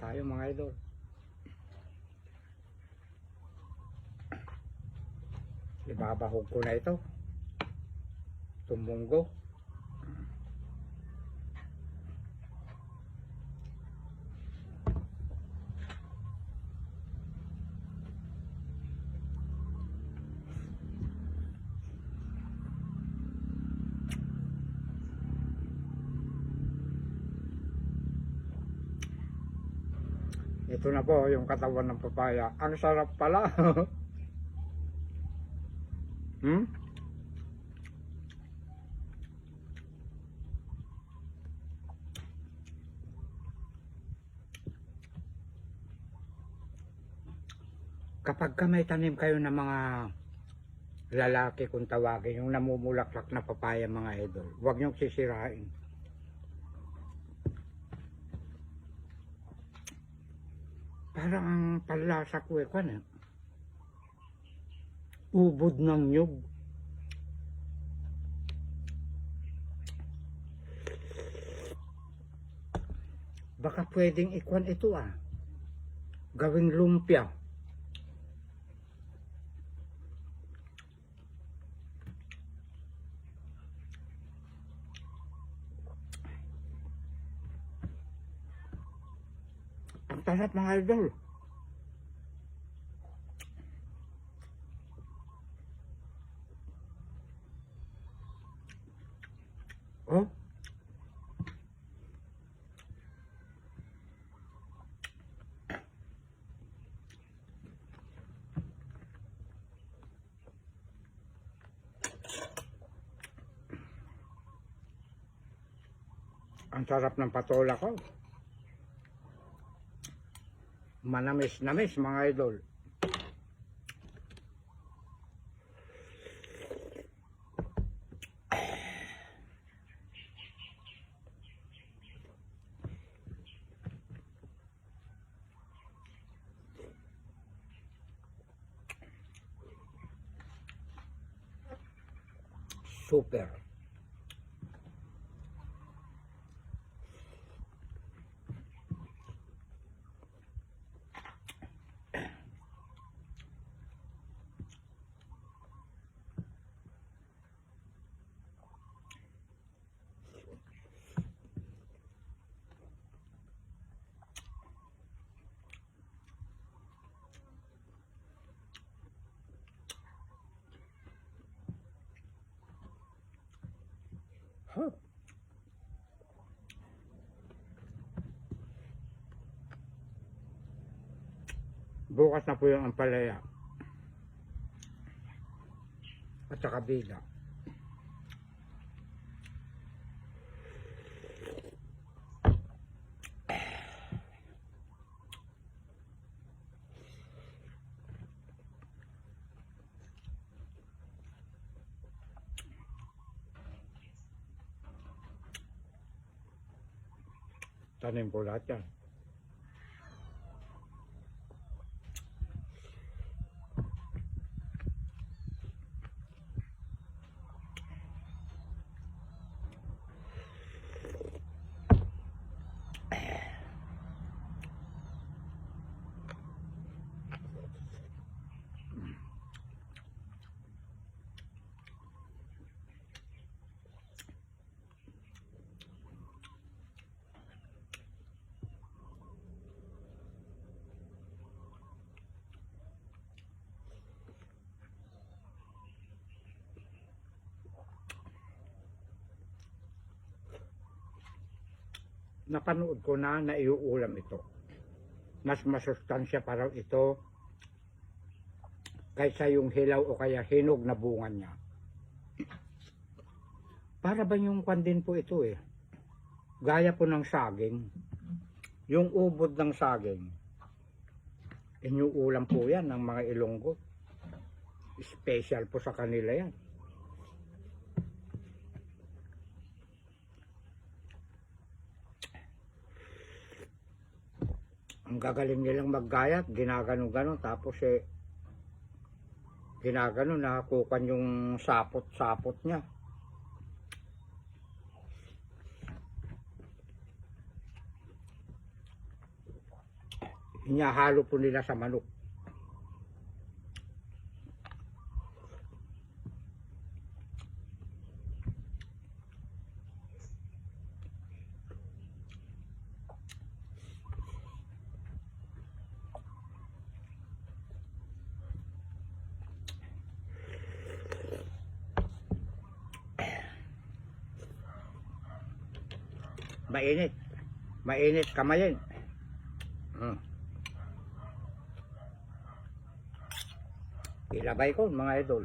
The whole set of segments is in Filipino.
tayo mga idol. Ibabahog ko na ito. Tumbunggo. Ito na po yung katawan ng papaya. Ang sarap pala. hmm? Kapag ka may tanim kayo ng mga lalaki kung tawagin, yung namumulaklak na papaya mga idol, huwag niyong sisirain. Parang ang palasa ko eh, kwan eh. Ubod ng nyug. Baka pwedeng ikwan ito ah. Gawing lumpia. Ang sarap mga idol. Oh. Ang sarap ng patola ko. Manamis-namis mga idol. Super. Bukas na po yung ampalaya. At saka bida. Tanim ko napanood ko na na iuulam ito. Mas masustansya pa raw ito kaysa yung hilaw o kaya hinog na bunga niya. Para ba yung kwan din po ito eh. Gaya po ng saging. Yung ubod ng saging. Inyuulam po yan ng mga ilonggo. Special po sa kanila yan. Ang gagaling nilang maggayat, ginaganon-ganon, tapos eh, ginaganon, nakakukan yung sapot-sapot niya. Hinahalo po nila sa manok. Mainit. Mainit kamayin. Hmm. Ilabay ko mga idol.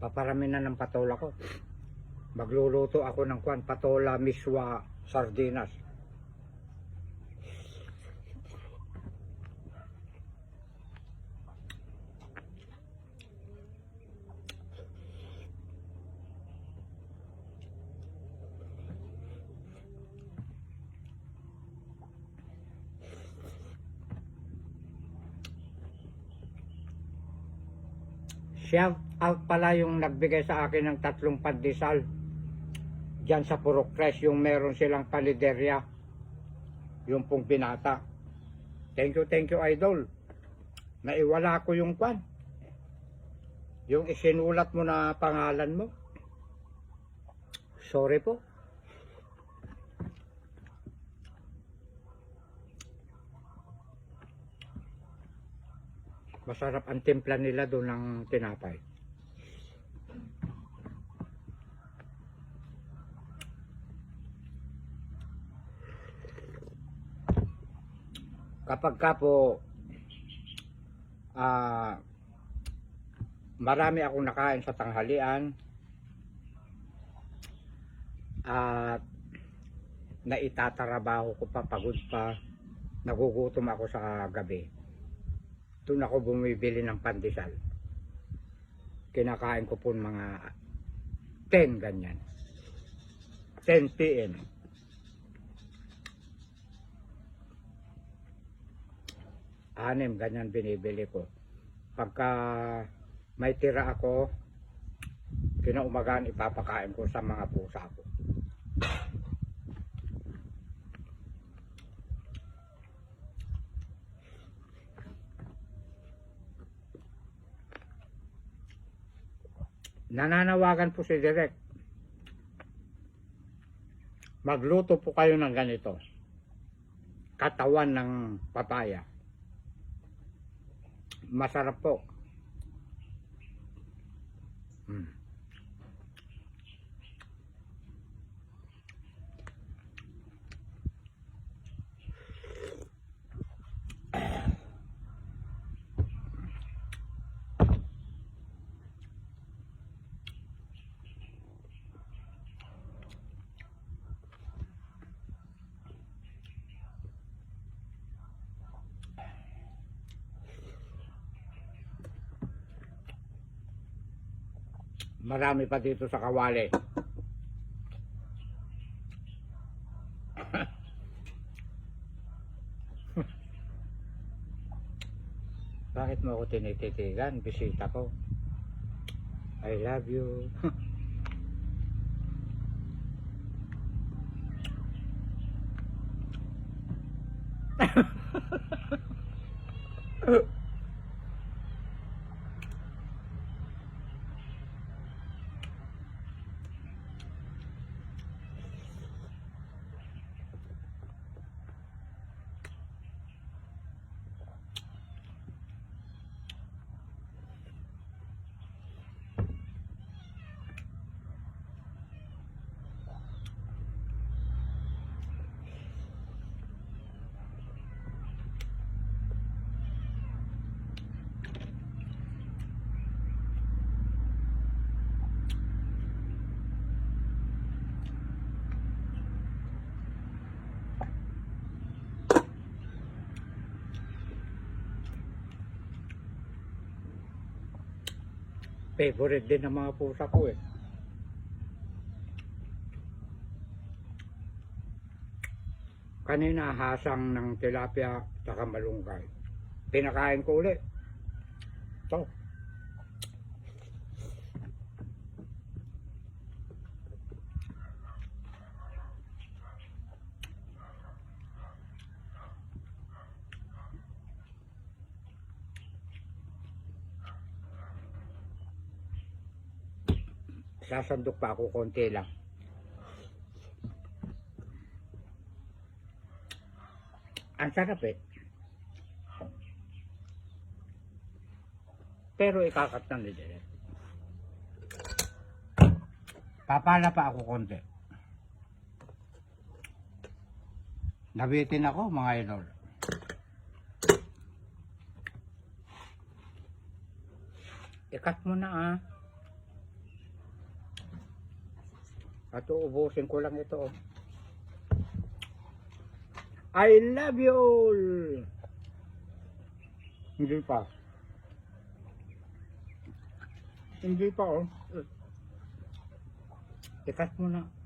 Paparami na ng patola ko. Magluluto ako ng kwan, patola, miswa, sardinas. Shout out pala yung nagbigay sa akin ng tatlong pandesal. Diyan sa Purokres, yung meron silang paliderya. Yung pong binata. Thank you, thank you, idol. Naiwala ko yung kwan. Yung isinulat mo na pangalan mo. Sorry po. Masarap ang timpla nila doon ng tinapay. Kapag ka po ah marami akong nakain sa tanghalian at naitatrabaho ko pa, pagod pa, nagugutom ako sa gabi doon ako bumibili ng pandesal. Kinakain ko po mga 10 ganyan. 10 p.m. Anim ganyan binibili ko. Pagka may tira ako, kinaumagaan ipapakain ko sa mga pusa ko. Nananawagan po si Direk. Magluto po kayo ng ganito. Katawan ng papaya. Masarap po. Hmm. Marami pa dito sa kawali. Bakit mo ako tinititigan? Bisita ko. I love you. Favorite din ng mga pusa ko eh. Kanina hasang ng tilapia at malunggay. Pinakain ko ulit. Ito. Sasandok pa ako konti lang. Ang sarap eh. Pero ikakat nila. eh. Papala pa ako konti. Nabitin ako mga idol. Ikat mo ah. At uubusin ko lang ito. I love you all. Hindi pa. Hindi pa oh. Ikat mo na.